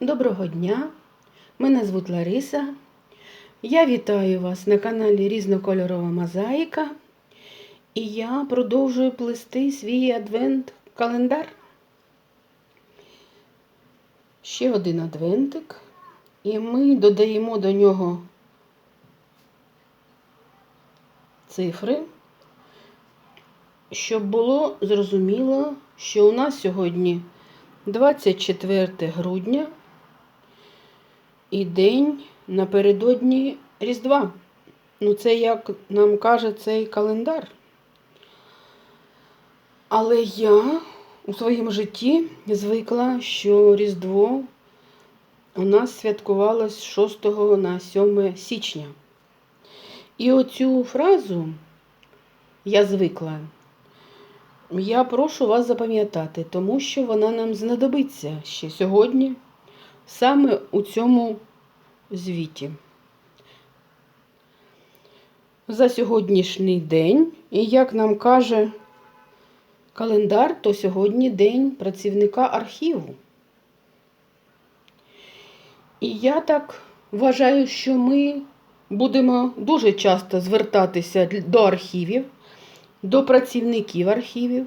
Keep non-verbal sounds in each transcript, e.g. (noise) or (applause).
Доброго дня! Мене звуть Лариса. Я вітаю вас на каналі Різнокольорова Мозаїка. І я продовжую плести свій адвент-календар. Ще один адвентик. І ми додаємо до нього цифри, щоб було зрозуміло, що у нас сьогодні 24 грудня і день напередодні Різдва. Ну, це як нам каже цей календар. Але я у своєму житті звикла, що Різдво у нас святкувалось з 6 на 7 січня. І оцю фразу я звикла. Я прошу вас запам'ятати, тому що вона нам знадобиться ще сьогодні, саме у цьому звіті. За сьогоднішній день, і як нам каже календар, то сьогодні день працівника архіву. І я так вважаю, що ми будемо дуже часто звертатися до архівів до працівників архівів,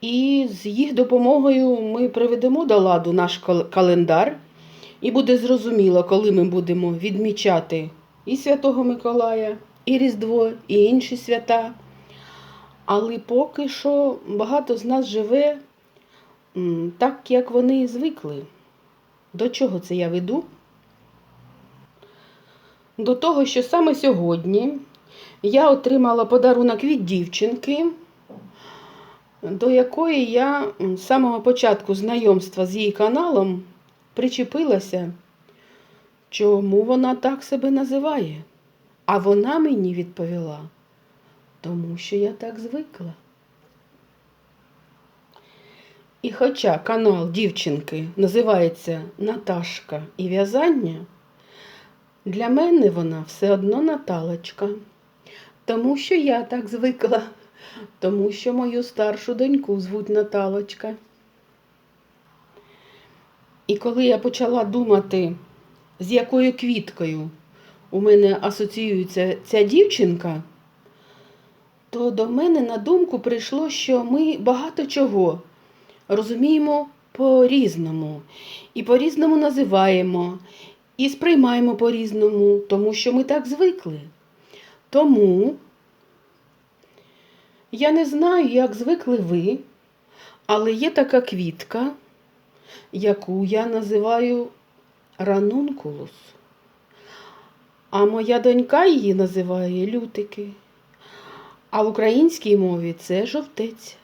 і з їх допомогою ми приведемо до ладу наш календар, і буде зрозуміло, коли ми будемо відмічати і Святого Миколая, і Різдво, і інші свята. Але поки що багато з нас живе так, як вони звикли. До чого це я веду? До того, що саме сьогодні я отримала подарунок від дівчинки, до якої я з самого початку знайомства з її каналом причепилася, чому вона так себе називає. А вона мені відповіла, тому що я так звикла. І хоча канал дівчинки називається Наташка і в'язання, для мене вона все одно Наталочка. Тому що я так звикла, тому що мою старшу доньку звуть Наталочка. І коли я почала думати, з якою квіткою у мене асоціюється ця дівчинка, то до мене на думку прийшло, що ми багато чого розуміємо по-різному, і по-різному називаємо, і сприймаємо по-різному, тому що ми так звикли. Тому я не знаю, як звикли ви, але є така квітка, яку я називаю ранункулус. А моя донька її називає лютики. А в українській мові це жовтець.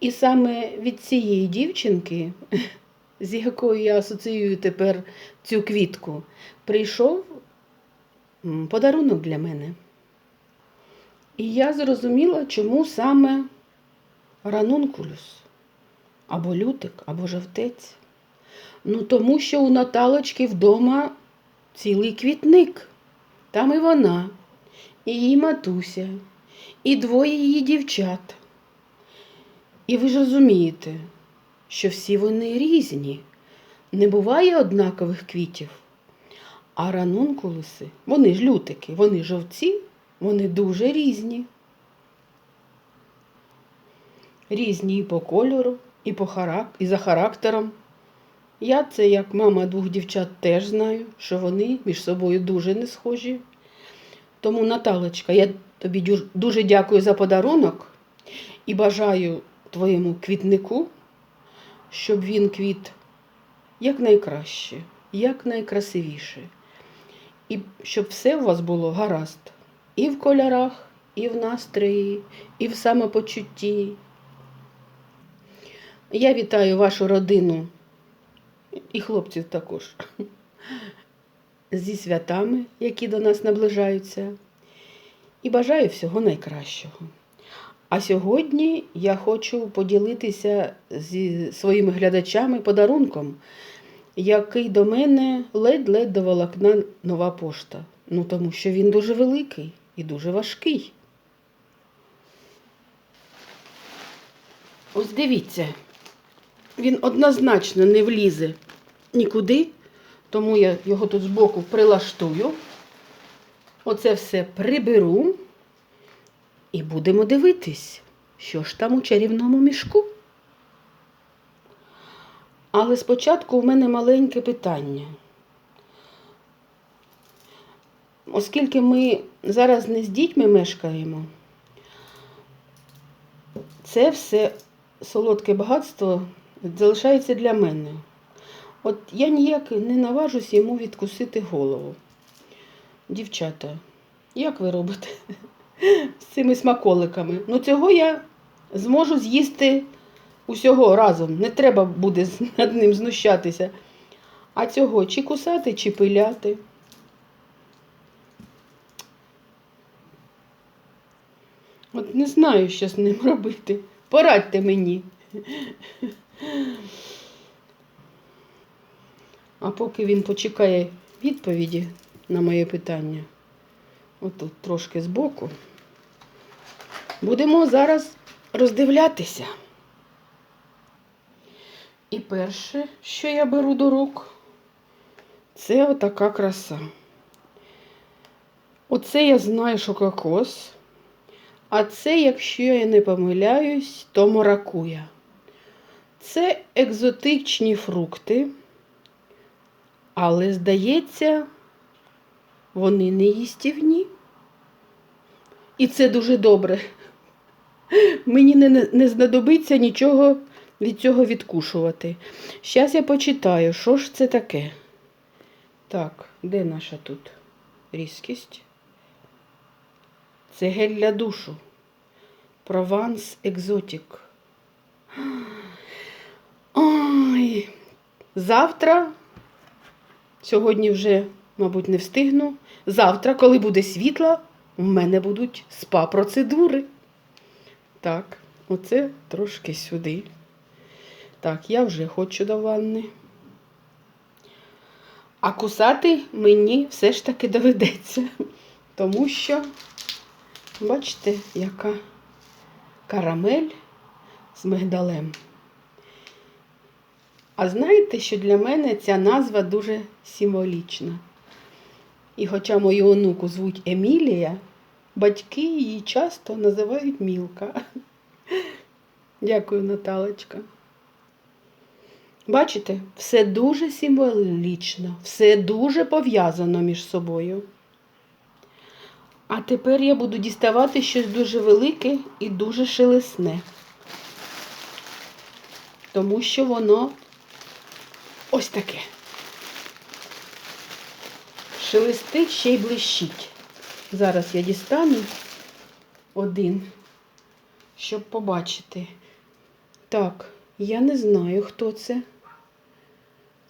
І саме від цієї дівчинки, (laughs) з якою я асоціюю тепер цю квітку, прийшов подарунок для мене. І я зрозуміла, чому саме ранункулюс, або лютик, або жовтець. Ну, тому що у Наталочки вдома цілий квітник. Там і вона, і її матуся, і двоє її дівчат. І ви ж розумієте, що всі вони різні. Не буває однакових квітів. А ранункулуси, вони ж лютики, вони жовці, вони дуже різні. Різні і по кольору, і, по харак... і за характером. Я це, як мама двох дівчат, теж знаю, що вони між собою дуже не схожі. Тому, Наталочка, я тобі дуже дякую за подарунок і бажаю твоєму квітнику, щоб він квіт якнайкраще, якнайкрасивіше. І щоб все у вас було гаразд. І в кольорах, і в настрої, і в самопочутті. Я вітаю вашу родину і хлопців також зі святами, які до нас наближаються. І бажаю всього найкращого. А сьогодні я хочу поділитися зі своїми глядачами подарунком який до мене ледь-ледь доволокна нова пошта. Ну, тому що він дуже великий і дуже важкий. Ось дивіться, він однозначно не влізе нікуди, тому я його тут збоку прилаштую. Оце все приберу і будемо дивитись, що ж там у чарівному мішку. Але спочатку у мене маленьке питання. Оскільки ми зараз не з дітьми мешкаємо, це все солодке багатство залишається для мене. От я ніяк не наважусь йому відкусити голову. Дівчата, як ви робите (laughs) з цими смаколиками? Ну, цього я зможу з'їсти усього разом. Не треба буде (laughs) над ним знущатися. А цього чи кусати, чи пиляти. От не знаю, що з ним (laughs) робити. Порадьте мені. А поки він почекає відповіді на моє питання, отут трошки збоку, будемо зараз роздивлятися. І перше, що я беру до рук, це отака краса. Оце я знаю, що кокос. А це, якщо я не помиляюсь, то маракуя. Це екзотичні фрукти, але, здається, вони не їстівні. І це дуже добре. Мені не, не знадобиться нічого від цього відкушувати. Зараз я почитаю, що ж це таке. Так, де наша тут різкість? Це гель для душу. Прованс екзотік. Ой. Завтра, сьогодні вже, мабуть, не встигну. Завтра, коли буде світло, у мене будуть спа-процедури. Так, оце трошки сюди. Так, я вже хочу до ванни. А кусати мені все ж таки доведеться, тому що, бачите, яка карамель з мигдалем. А знаєте, що для мене ця назва дуже символічна. І хоча мою онуку звуть Емілія, батьки її часто називають Мілка. (laughs) Дякую, Наталочка. Бачите, все дуже символічно, все дуже пов'язано між собою. А тепер я буду діставати щось дуже велике і дуже шелесне. Тому що воно ось таке. Шелестить ще й блищить. Зараз я дістану один, щоб побачити. Так, я не знаю, хто це.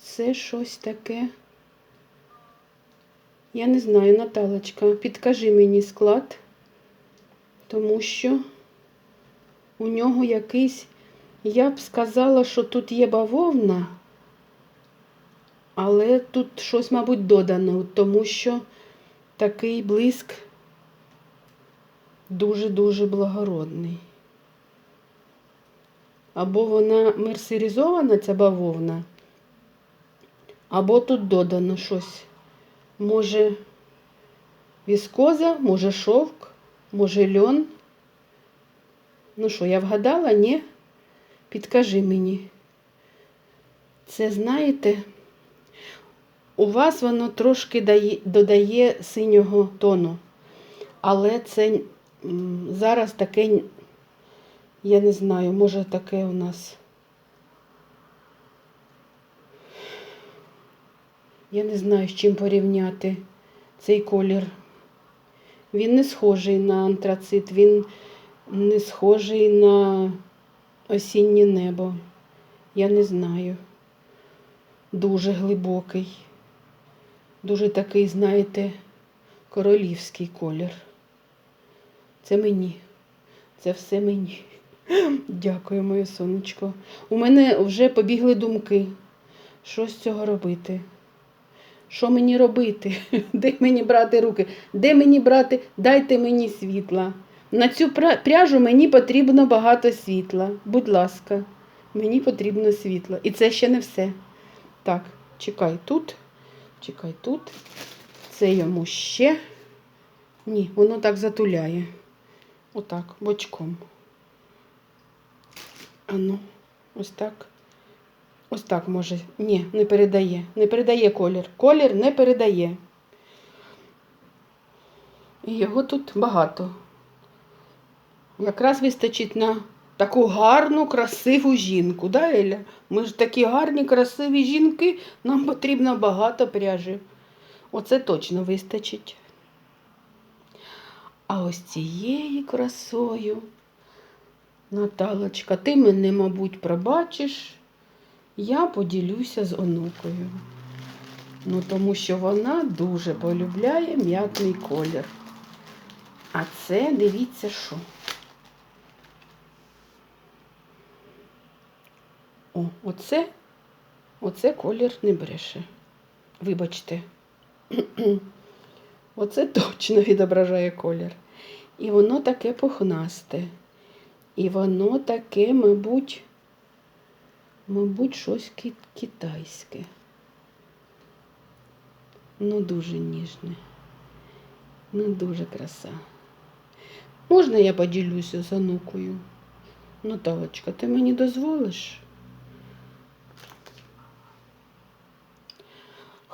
Це щось таке. Я не знаю, Наталочка, підкажи мені склад, тому що у нього якийсь, я б сказала, що тут є бавовна, але тут щось, мабуть, додано, тому що такий блиск дуже-дуже благородний. Або вона мерсеризована, ця бавовна, або тут додано щось. Може, віскоза, може шовк, може льон. Ну що, я вгадала? Ні? Підкажи мені. Це, знаєте, у вас воно трошки дає, додає синього тону. Але це зараз таке, я не знаю, може таке у нас. Я не знаю, з чим порівняти цей колір. Він не схожий на антрацит, він не схожий на осіннє небо. Я не знаю. Дуже глибокий. Дуже такий, знаєте, королівський колір. Це мені. Це все мені. Дякую, моє сонечко. У мене вже побігли думки. Що з цього робити? Що мені робити? (laughs) Де мені брати руки? Де мені брати? Дайте мені світла. На цю пряжу мені потрібно багато світла. Будь ласка, Мені потрібно світло. І це ще не все. Так, чекай тут, чекай тут. Це йому ще. Ні, воно так затуляє. Отак, бочком. Ану, ось так. Ось так може. Ні, не передає. Не передає колір. Колір не передає. І його тут багато. Якраз вистачить на таку гарну, красиву жінку, да, Еля? Ми ж такі гарні, красиві жінки, нам потрібно багато пряжі. Оце точно вистачить. А ось цією красою, Наталочка, ти мене, мабуть, пробачиш, я поділюся з онукою. Ну, тому що вона дуже полюбляє м'ятний колір. А це дивіться що. О, оце, оце колір не бреше. Вибачте. (clears throat) Оце точно відображає колір. І воно таке пухнасте. І воно таке, мабуть, мабуть, щось китайське. Ну, дуже ніжне. Ну, дуже краса. Можна я поділюся з онукою? Наталочка, ти мені дозволиш?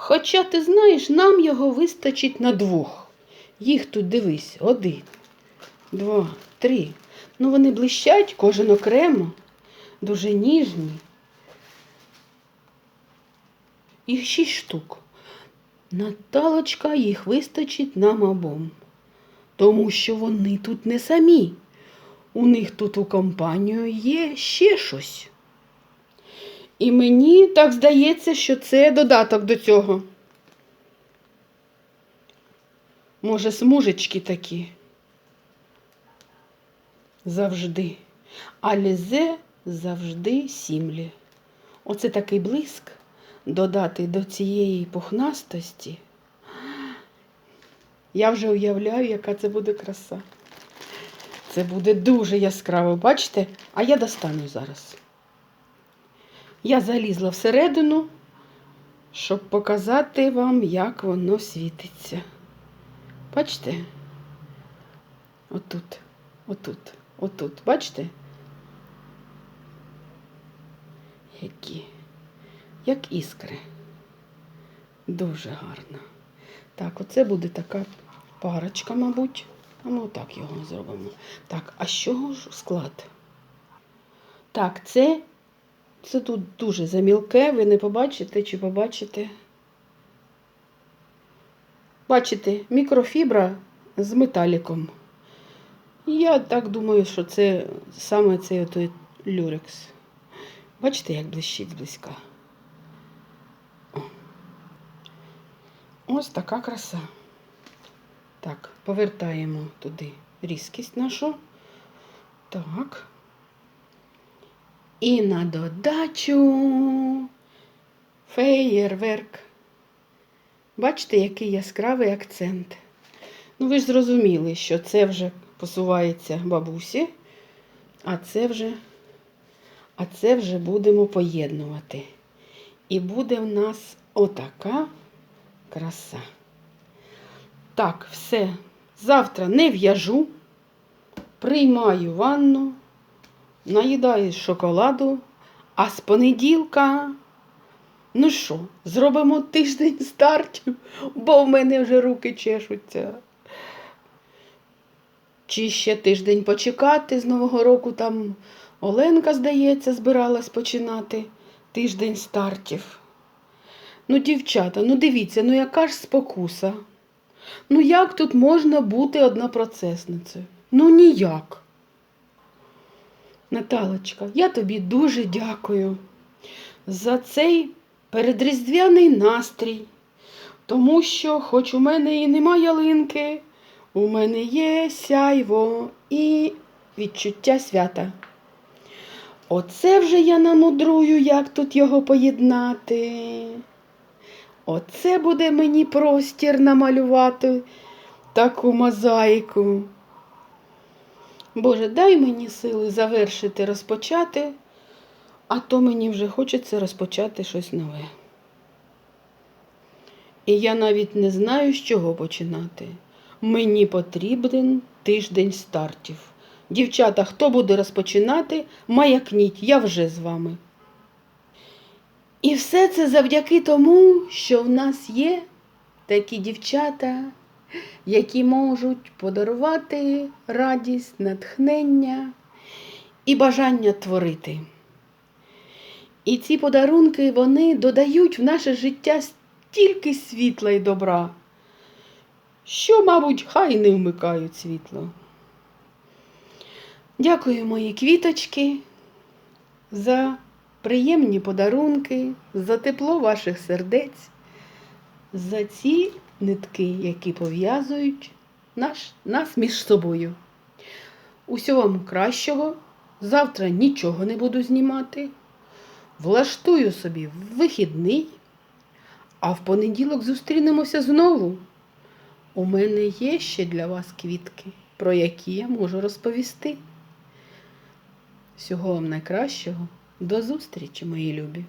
Хоча ти знаєш, нам його вистачить на двох. Їх тут дивись, один, два, три. Ну вони блищать, кожен окремо, дуже ніжні. Їх шість штук. Наталочка їх вистачить нам обом. Тому що вони тут не самі. У них тут у компанію є ще щось. І мені так здається, що це додаток до цього. Може, смужечки такі. Завжди. А лізе завжди сімлі. Оце такий блиск додати до цієї пухнастості. Я вже уявляю, яка це буде краса. Це буде дуже яскраво, бачите? А я достану зараз. Я залізла всередину, щоб показати вам, як воно світиться. Бачите? Отут, отут, отут. Бачите? Які? Як іскри. Дуже гарно. Так, оце буде така парочка, мабуть. А ми отак його зробимо. Так, а з чого ж склад? Так, це, це тут дуже замілке, ви не побачите чи побачите. Бачите, мікрофібра з металіком. Я так думаю, що це саме цей той люрекс. Бачите, як блищить зблизька. Ось така краса. Так, повертаємо туди різкість нашу. Так. І на додачу феєрверк. Бачите, який яскравий акцент. Ну, ви ж зрозуміли, що це вже посувається бабусі, а це вже, а це вже будемо поєднувати. І буде в нас отака краса. Так, все. Завтра не в'яжу, приймаю ванну, наїдаю шоколаду, а з понеділка. Ну що, зробимо тиждень стартів, бо в мене вже руки чешуться. Чи ще тиждень почекати з Нового року там Оленка, здається, збиралась починати тиждень стартів. Ну, дівчата, ну дивіться, ну яка ж спокуса? Ну як тут можна бути однопроцесницею? Ну ніяк. Наталочка, я тобі дуже дякую за цей передріздвяний настрій, тому що, хоч у мене і нема ялинки, у мене є сяйво і відчуття свята. Оце вже я намудрую, як тут його поєднати. Оце буде мені простір намалювати таку мозаїку. Боже, дай мені сили завершити, розпочати А то мені вже хочеться розпочати щось нове. І я навіть не знаю, з чого починати. Мені потрібен тиждень стартів. Дівчата, хто буде розпочинати, маякніть, я вже з вами. І все це завдяки тому, що в нас є такі дівчата, які можуть подарувати радість, натхнення і бажання творити. І ці подарунки вони додають в наше життя стільки світла і добра, що, мабуть, хай не вмикають світло. Дякую, мої квіточки, за приємні подарунки, за тепло ваших сердець, за ці нитки, які пов'язують наш, нас між собою. Усього вам кращого. Завтра нічого не буду знімати. Влаштую собі вихідний, а в понеділок зустрінемося знову. У мене є ще для вас квітки, про які я можу розповісти. Всього вам найкращого. До зустрічі, мої любі!